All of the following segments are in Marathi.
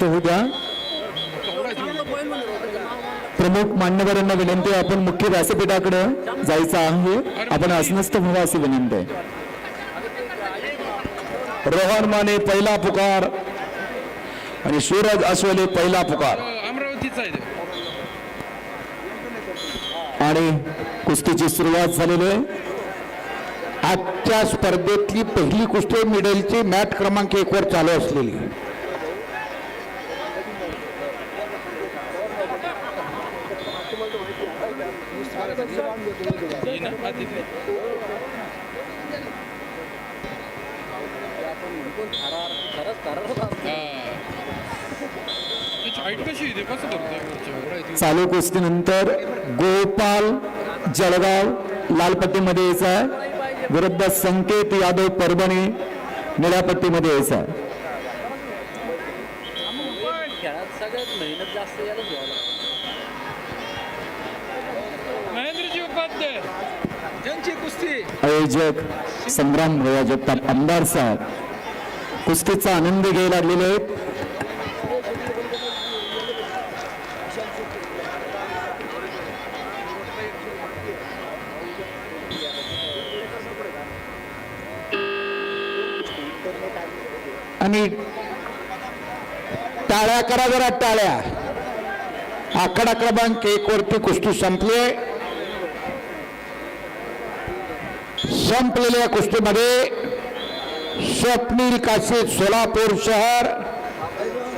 होऊ द्या प्रमुख मान्यवरांना विनंती आपण मुख्य व्यासपीठाकडे जायचं आहे. आपण आसनस्थ व्हावा अशी विनंती आहे. रोहन माने पहिला पुकार आणि सूरज अस्वले पहिला पुकार. आणि कुस्तीची सुरुवात झालेली आहे. आजच्या स्पर्धेतली पहिली कुस्ती मिडलची मॅट क्रमांक एक वर चालू असलेली. चालू कुस्तीनंतर गोपाल जळगाव लालपट्टीमध्ये यायचा आहे. विरुद्ध संकेत यादव परभणी निळ्यापट्टीमध्ये यायचा आहे. खेळात सगळ्यात मेहनत जास्त याला घ्यावं लागतं महेंद्रजी उपाध्याय ज्यांची कुस्ती आयोजक संग्राम भैया जगताप आमदार साहेब. कुस्तीचा आनंद घ्यायला लागलेले आहेत. आणि टाळ्या करा जरा टाळ्या. आकडा क्रमांक एक वरती कुस्ती संपली संपलेल्या कुस्तीमध्ये स्वप्नील काशे सोलापूर शहर.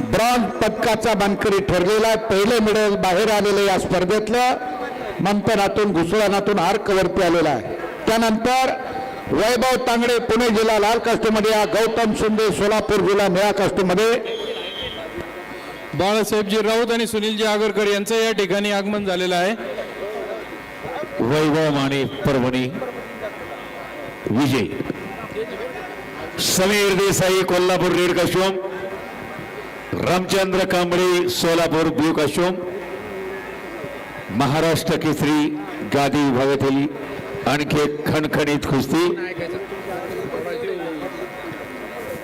ब्रॉन्झ पदकाचा मानकरी ठरलेला आहे. पहिले मेडल बाहेर आलेलं या स्पर्धेतलं. मंथनातून घुसळणातून आर्कवरती आलेला आहे. त्यानंतर वैभव तांगडे पुणे जिल्हा लाल कास्टमध्ये या गौतम शिंदे सोलापूर जिल्हा निळा कास्टमध्ये बाळासाहेबजी राऊत आणि सुनीलजी आगरकर यांचं या ठिकाणी आगमन झालेलं आहे. वैभव माने परभणी. विजय. Sameer Desai Kolhapur red costume Ramchandra Kamble Solapur blue costume Maharashtra Kesari गादी विभागातील आणखी एक खणखणीत कुस्ती.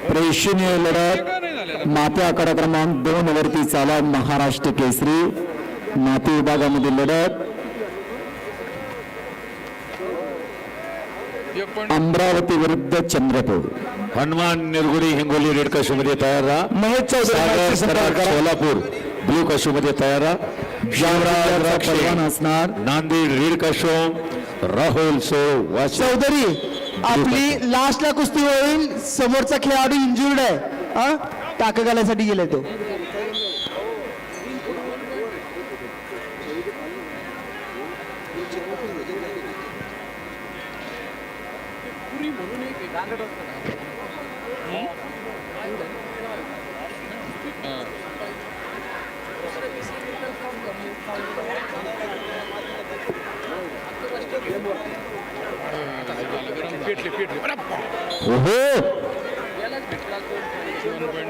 प्रेक्षणीय लढत माते आकडा क्रमांक दोन वरती चाला महाराष्ट्र केसरी. माती विभागामध्ये लढत हे पण अमरावती विरुद्ध चंद्रपूर हनुमान निरगुडी हिंगोली रेड काश्योमध्ये तयार राहा सोलापूर ब्ल्यू काश्योमध्ये तयार राहा असणार नांदेड रेड काश्योम राहुल सो चौधरी आपली लास्टला कुस्ती होईल समोरचा खेळाडू इंजुर्ड आहे. हा? टाका घालायसाठी गेलाय तो.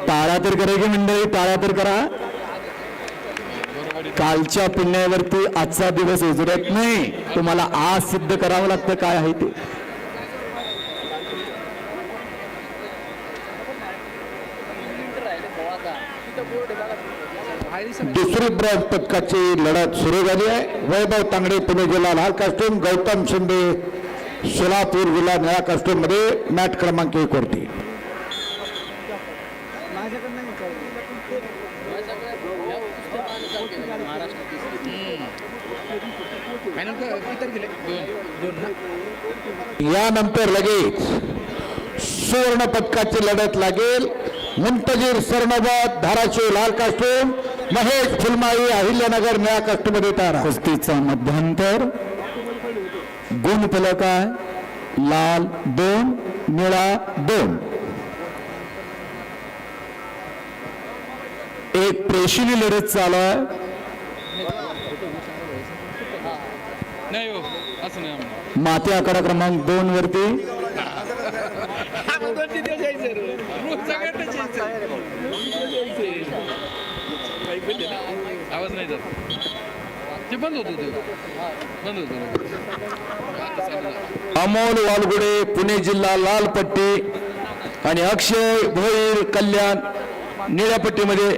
टाळा तर करा की मंडळी टाळा तर करा. कालच्या पुण्यावरती आजचा दिवस उजरत नाही. तुम्हाला आज सिद्ध करावं लागतं काय आहे ते. दुसरी ब्रॉज पदकाची लढत सुरू झाली आहे. वैभव तांगडे पुणे जिल्हा लाल कास्टूम गौतम शिंदे सोलापूर जिल्हा निळा कास्टूममध्ये मॅट क्रमांक एक वरती. यानंतर लगेच सुवर्ण पदकाची लढत लागेल. मुंतजीर सरनोबत धाराशिव लाल कास्टूम महेश फुलमाळी अहिल्यानगर निळा कास्टूमध्ये तयार कुस्तीचा मध्यांतर गुण फलक आहे लाल दोन निळा दोन एक प्रेषणी लढत चालू आहे नाही हो असं नाही आम्हाला माते आकडा क्रमांक दोन वरती दोन तीन दिवस यायचं रे. रोज सगळ्यांनाच यायचं. आवाज नाही जात. ते बंद होत होते. बंद होत. अमोल वालगुडे पुणे जिल्हा लाल पट्टी आणि अक्षय भोईर कल्याण निळ्या पट्टीमध्ये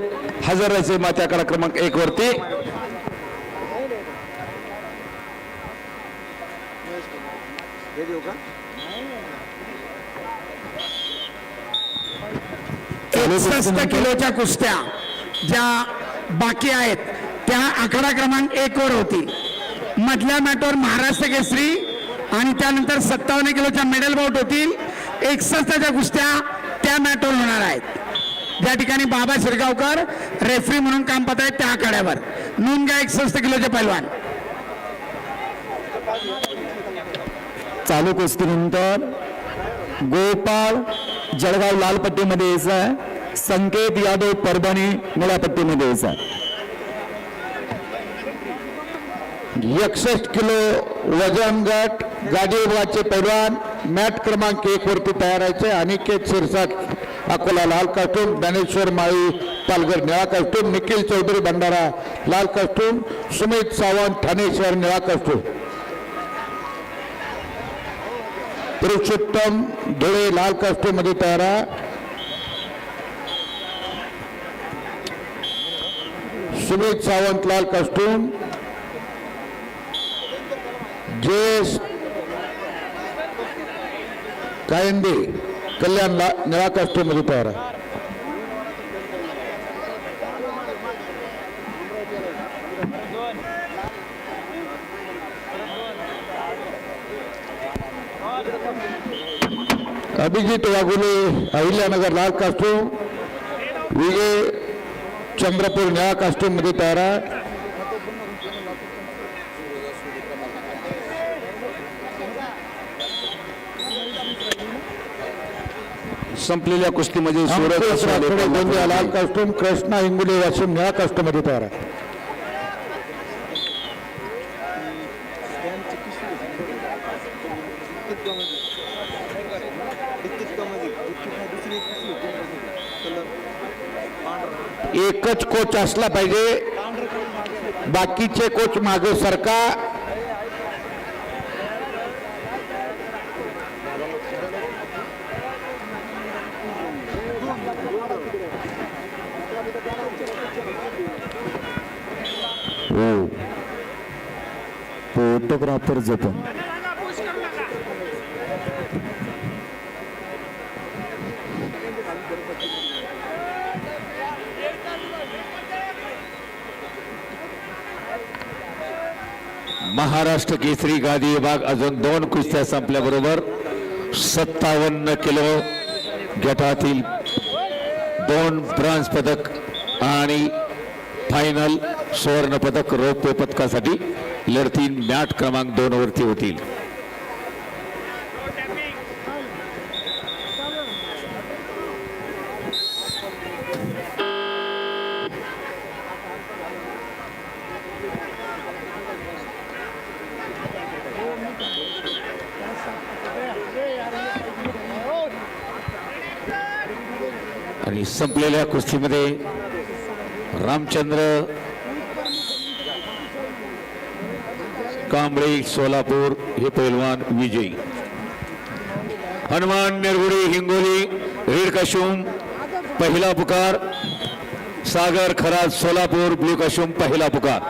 हजर राहायचे माती आखाडा क्रमांक एक वरती. एकसष्ट किलोच्या कुस्त्या ज्या बाकी आहेत. त्या आखाडा क्रमांक एक वर होती. मधल्या मॅटवर महाराष्ट्र केसरी आणि त्यानंतर सत्तावन्न किलोच्या मेडल बाउट होतील. एकसष्टच्या कुस्त्या त्या मॅटवर होणार आहेत. ज्या ठिकाणी बाबा शिरगावकर रेफरी म्हणून काम पाहत आहेत त्या आखाड्यावर. नोंद घ्या एकसष्ट किलोचे पैलवान. चालू कुस्तीनंतर गोपाळ जळगाव लाल पट्टीमध्ये यायचा आहे. संकेत यादव परभणी निळ्या यायचा एकसष्ट किलो वजन गट गाडी विभागाचे पैलवान मॅट क्रमांक एक वरती तयार व्हायचे अनिकेत शिरसाट अकोला लाल कास्टूम ज्ञानेश्वर माळी पालघर निळा कास्टूम निखिल चौधरी भंडारा लाल कस्टूम सुमित सावंत ठाणे शहर निळा कास्टूम पुरुषोत्तम धुळे लाल कस्टूममध्ये तयार सुमित सावंतलाल लाल कास्टूम जयेश कायंदे कल्याणला निळा मध्ये तयार अभिजित वाघुले अहिल्यानगर लाल कास्टूम विजय चंद्रपूर निळा कास्टूममध्ये तयार आहे संपलेल्या कुस्तीमध्ये सुरत अंकुश असोले, राठोडे गोंदिया लाल कास्टूम कृष्णा इंगुले वाशिम निळा कास्टूममध्ये तयार आहे एकच कोच असला पाहिजे. बाकीचे कोच मागे सरका. हो. फोटोग्राफर जपून. महाराष्ट्र केसरी गादी विभाग अजून दोन कुस्त्या संपल्याबरोबर सत्तावन्न किलो गटातील दोन ब्रॉन्झ पदक आणि फायनल सुवर्ण पदक रौप्य पदकासाठी लढती मॅट क्रमांक दोन वरती होतील. आणि संपलेल्या कुस्तीमध्ये रामचंद्र कांबळे सोलापूर हे पैलवान विजयी. हनुमान निरगुडे हिंगोली रेड कशुम पहिला पुकार सागर खराज सोलापूर ब्लू कशुम पहिला पुकार.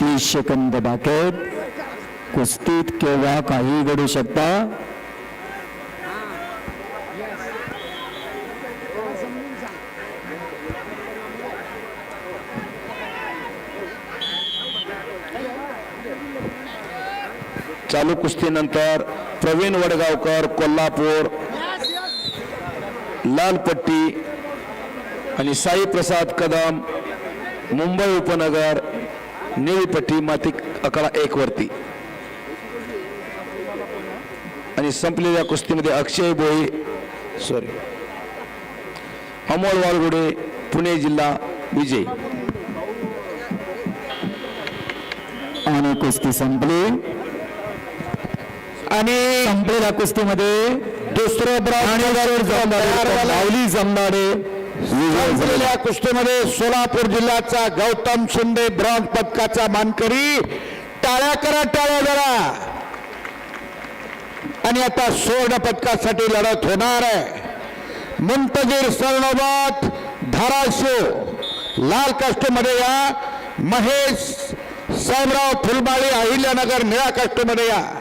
तीस सेकंद बाकेत कुस्तीत केव्हा काही घडू शकता? चालू कुस्तीनंतर प्रवीण वडगावकर कोल्हापूर लालपट्टी आणि साई प्रसाद कदम मुंबई उपनगर निळीपट्टी माती अकरा एक वरती आणि संपलेल्या कुस्तीमध्ये अक्षय बोई सॉरी अमोल वालगुडे पुणे जिल्हा विजय आणि कुस्ती संपली आणि संपलेल्या कुस्तीमध्ये दुसरं माऊली जमनाडे संपलेल्या कुस्तीमध्ये सोलापूर जिल्ह्याचा गौतम शिंदे ब्रॉन्झ पदकाचा मानकरी. टाळ्या करा टाळ्या जरा. आणि आता सुवर्ण पदकासाठी लढत होणार आहे. मुंतजीर सरनोबत धाराशिव. लाल काष्टमध्ये या. महेश साहेबराव फुलबाळी अहिल्यानगर निळा काष्टमध्ये या.